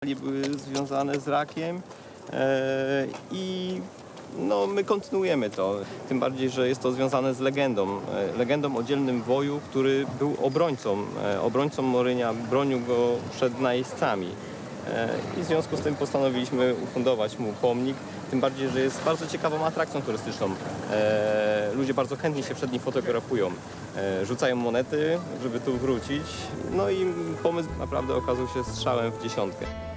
były związane z rakiem e, i no, my kontynuujemy to. Tym bardziej, że jest to związane z legendą. E, legendą o dzielnym woju, który był obrońcą, e, obrońcą Morynia, bronił go przed najeźdźcami. I w związku z tym postanowiliśmy ufundować mu pomnik. Tym bardziej, że jest bardzo ciekawą atrakcją turystyczną. Ludzie bardzo chętnie się przed nim fotografują. Rzucają monety, żeby tu wrócić. No i pomysł naprawdę okazał się strzałem w dziesiątkę.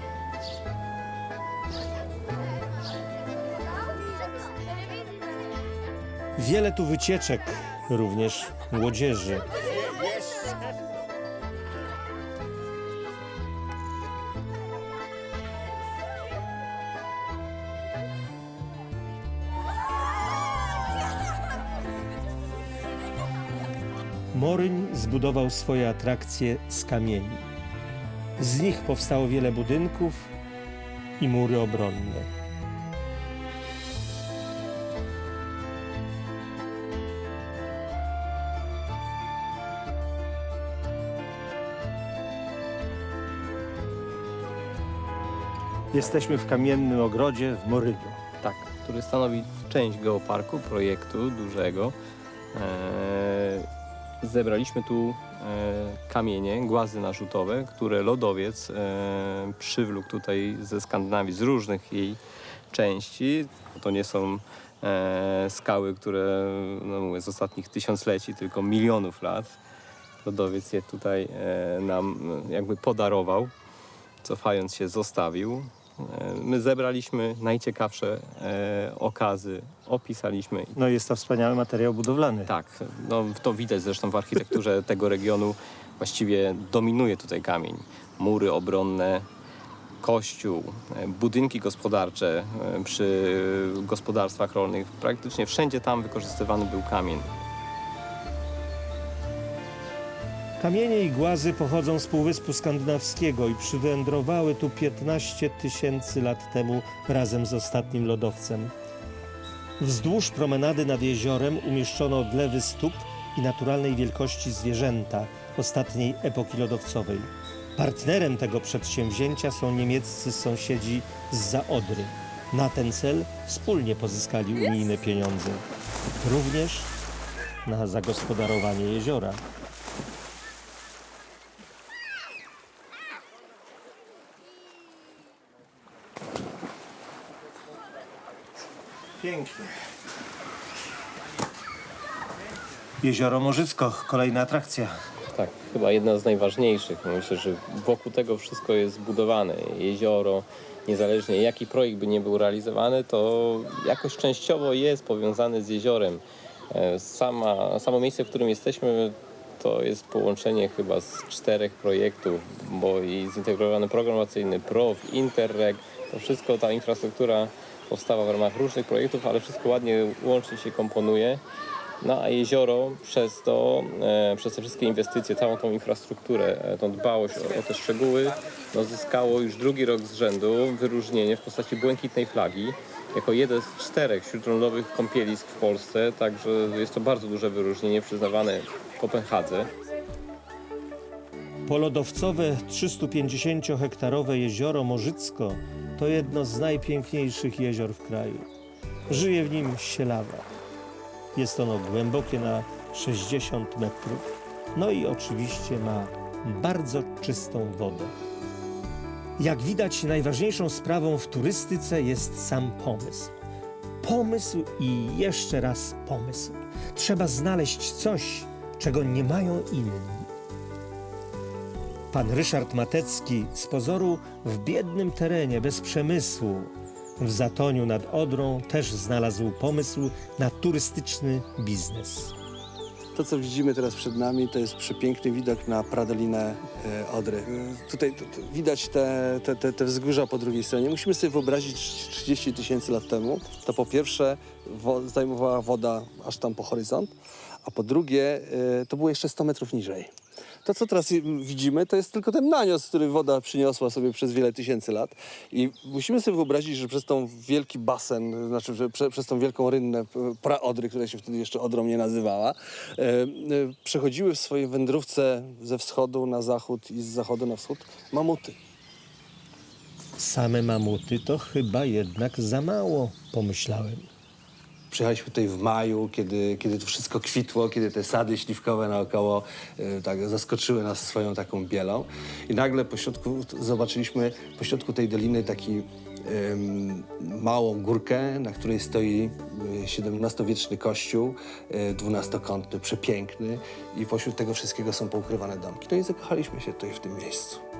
Wiele tu wycieczek, również młodzieży. Moryń zbudował swoje atrakcje z kamieni. Z nich powstało wiele budynków i mury obronne. Jesteśmy w kamiennym ogrodzie w Moryniu. Tak, który stanowi część geoparku, projektu dużego. Eee, zebraliśmy tu e, kamienie, głazy narzutowe, które lodowiec e, przywlókł tutaj ze Skandynawii, z różnych jej części. To nie są e, skały, które no mówię, z ostatnich tysiącleci, tylko milionów lat. Lodowiec je tutaj e, nam jakby podarował, cofając się zostawił. E, My zebraliśmy najciekawsze e, okazy, opisaliśmy. No jest to wspaniały materiał budowlany. Tak, no, to widać zresztą w architekturze tego regionu. Właściwie dominuje tutaj kamień. Mury obronne, kościół, e, budynki gospodarcze przy gospodarstwach rolnych. Praktycznie wszędzie tam wykorzystywany był kamień. Kamienie i głazy pochodzą z Półwyspu Skandynawskiego i przywędrowały tu 15 tysięcy lat temu razem z ostatnim lodowcem. Wzdłuż promenady nad jeziorem umieszczono odlewy stóp i naturalnej wielkości zwierzęta ostatniej epoki lodowcowej. Partnerem tego przedsięwzięcia są niemieccy sąsiedzi z Odry. Na ten cel wspólnie pozyskali unijne pieniądze. Również na zagospodarowanie jeziora. Pięknie. Jezioro Morzycko, kolejna atrakcja. Tak, chyba jedna z najważniejszych. Myślę, że wokół tego wszystko jest zbudowane. Jezioro, niezależnie jaki projekt by nie był realizowany, to jakoś częściowo jest powiązany z jeziorem. E, Sama, samo miejsce, w którym jesteśmy, to jest połączenie chyba z czterech projektów, bo i zintegrowany programacyjny, PROW, Interreg, to wszystko, ta infrastruktura powstała w ramach różnych projektów, ale wszystko ładnie łącznie się komponuje. No a jezioro przez to, e, przez te wszystkie inwestycje, całą tą infrastrukturę, e, tą dbałość o, o te szczegóły, no, zyskało już drugi rok z rzędu wyróżnienie w postaci błękitnej flagi. Jako jeden z czterech śródlądowych kąpielisk w Polsce, także jest to bardzo duże wyróżnienie przyznawane w Kopenhadze. Polodowcowe 350-hektarowe jezioro Morzycko to jedno z najpiękniejszych jezior w kraju. Żyje w nim sielawa. Jest ono głębokie na 60 metrów. No i oczywiście ma bardzo czystą wodę. Jak widać, najważniejszą sprawą w turystyce jest sam pomysł. Pomysł i jeszcze raz pomysł. Trzeba znaleźć coś, czego nie mają inni. Pan Ryszard Matecki z pozoru w biednym terenie, bez przemysłu, w Zatoniu nad Odrą też znalazł pomysł na turystyczny biznes. To, co widzimy teraz przed nami, to jest przepiękny widok na Pradolinę e, Odry. E, Tutaj widać te, te, te, te wzgórza po drugiej stronie. Musimy sobie wyobrazić 30 tysięcy lat temu, to po pierwsze wo, zajmowała woda aż tam po horyzont, a po drugie e, to było jeszcze 100 metrów niżej. To, co teraz widzimy, to jest tylko ten nanios, który woda przyniosła sobie przez wiele tysięcy lat. I musimy sobie wyobrazić, że przez tą wielki basen, znaczy prze, przez tą wielką rynnę e, praodry, która się wtedy jeszcze Odrą nie nazywała, e, e, przechodziły w swojej wędrówce ze wschodu na zachód i z zachodu na wschód mamuty. Same mamuty to chyba jednak za mało, pomyślałem. Przyjechaliśmy tutaj w maju, kiedy, kiedy to wszystko kwitło, kiedy te sady śliwkowe naokoło e, tak zaskoczyły nas swoją taką bielą. I nagle po środku zobaczyliśmy po środku tej doliny taki małą górkę, na której stoi XVII-wieczny kościół, e, dwunastokątny, przepiękny i pośród tego wszystkiego są poukrywane domki. No i zakochaliśmy się tutaj w tym miejscu.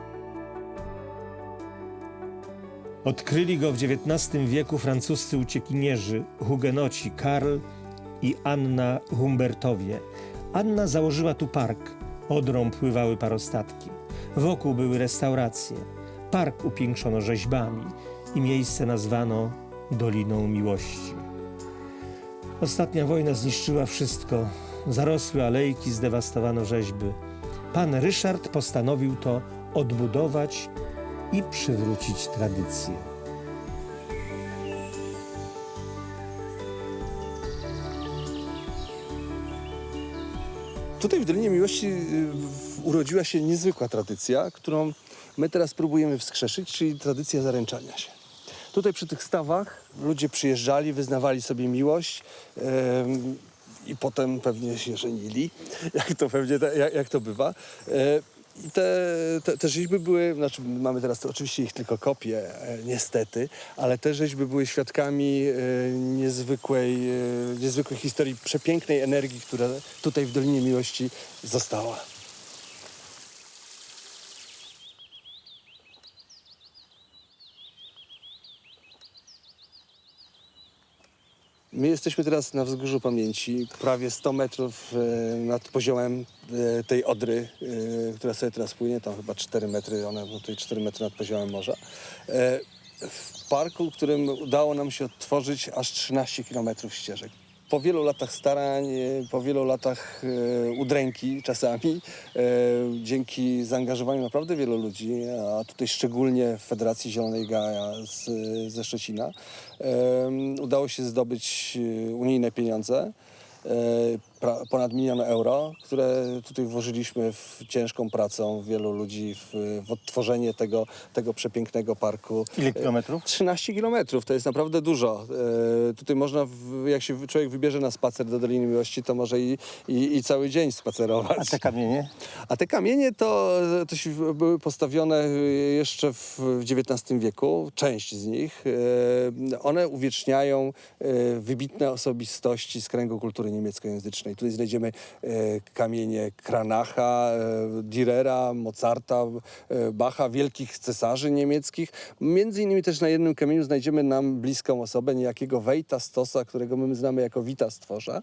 Odkryli go w XIX wieku francuscy uciekinierzy, hugenoci Karl i Anna Humbertowie. Anna założyła tu park. Odrą pływały parostatki. Wokół były restauracje. Park upiększono rzeźbami i miejsce nazwano Doliną Miłości. Ostatnia wojna zniszczyła wszystko. Zarosły alejki, zdewastowano rzeźby. Pan Ryszard postanowił to odbudować i przywrócić tradycję. Tutaj w Dolinie Miłości y, urodziła się niezwykła tradycja, którą my teraz próbujemy wskrzeszyć, czyli tradycja zaręczania się. Tutaj przy tych stawach ludzie przyjeżdżali, wyznawali sobie miłość em, i potem pewnie się żenili, jak to pewnie, jak, jak to bywa. E, I te, te, te rzeźby były, znaczy mamy teraz oczywiście ich tylko kopie, e, niestety, ale te rzeźby były świadkami e, niezwykłej, e, niezwykłej historii, przepięknej energii, która tutaj w Dolinie Miłości została. My jesteśmy teraz na wzgórzu pamięci, prawie 100 metrów e, nad poziomem e, tej Odry, e, która sobie teraz płynie, tam chyba 4 metry, ona tutaj 4 metry nad poziomem morza. W parku, w którym udało nam się odtworzyć aż 13 kilometrów ścieżek. Po wielu latach starań, e, po wielu latach e, udręki czasami, e, dzięki zaangażowaniu naprawdę wielu ludzi, a tutaj szczególnie Federacji Zielonej Gaja z, ze Szczecina, udało się zdobyć unijne pieniądze, ponad milion euro, które tutaj włożyliśmy w ciężką pracą wielu ludzi w, w odtworzenie tego, tego przepięknego parku. Ile kilometrów? 13 kilometrów, to jest naprawdę dużo. E, tutaj można, w, jak się człowiek wybierze na spacer do Doliny Miłości, to może i, i, i cały dzień spacerować. A te kamienie? A te kamienie to, to się były postawione jeszcze w XIX wieku, część z nich. E, One uwieczniają e, wybitne osobistości z kręgu kultury niemieckojęzycznej. Tutaj znajdziemy e, kamienie Kranacha, e, Dürera, Mozarta, e, Bacha, wielkich cesarzy niemieckich. Między innymi też na jednym kamieniu znajdziemy nam bliską osobę, niejakiego Wejta Stosa, którego my znamy jako Wita Stworza.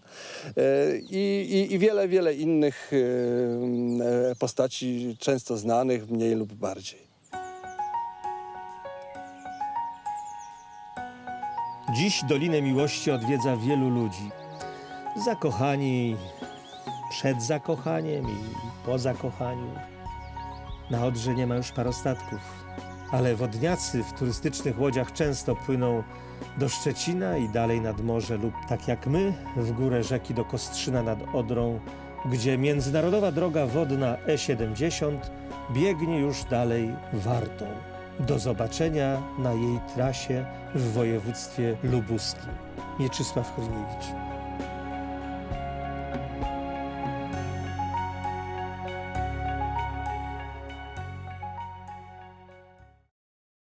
I, i, I wiele, wiele innych postaci, często znanych, mniej lub bardziej. Dziś Dolinę Miłości odwiedza wielu ludzi. Zakochani przed zakochaniem i po zakochaniu. Na Odrze nie ma już parostatków, ale wodniacy w turystycznych łodziach często płyną do Szczecina i dalej nad morze lub tak jak my w górę rzeki do Kostrzyna nad Odrą, gdzie międzynarodowa droga wodna E70 biegnie już dalej Wartą. Do zobaczenia na jej trasie w województwie lubuskim. Mieczysław Hryniewicz.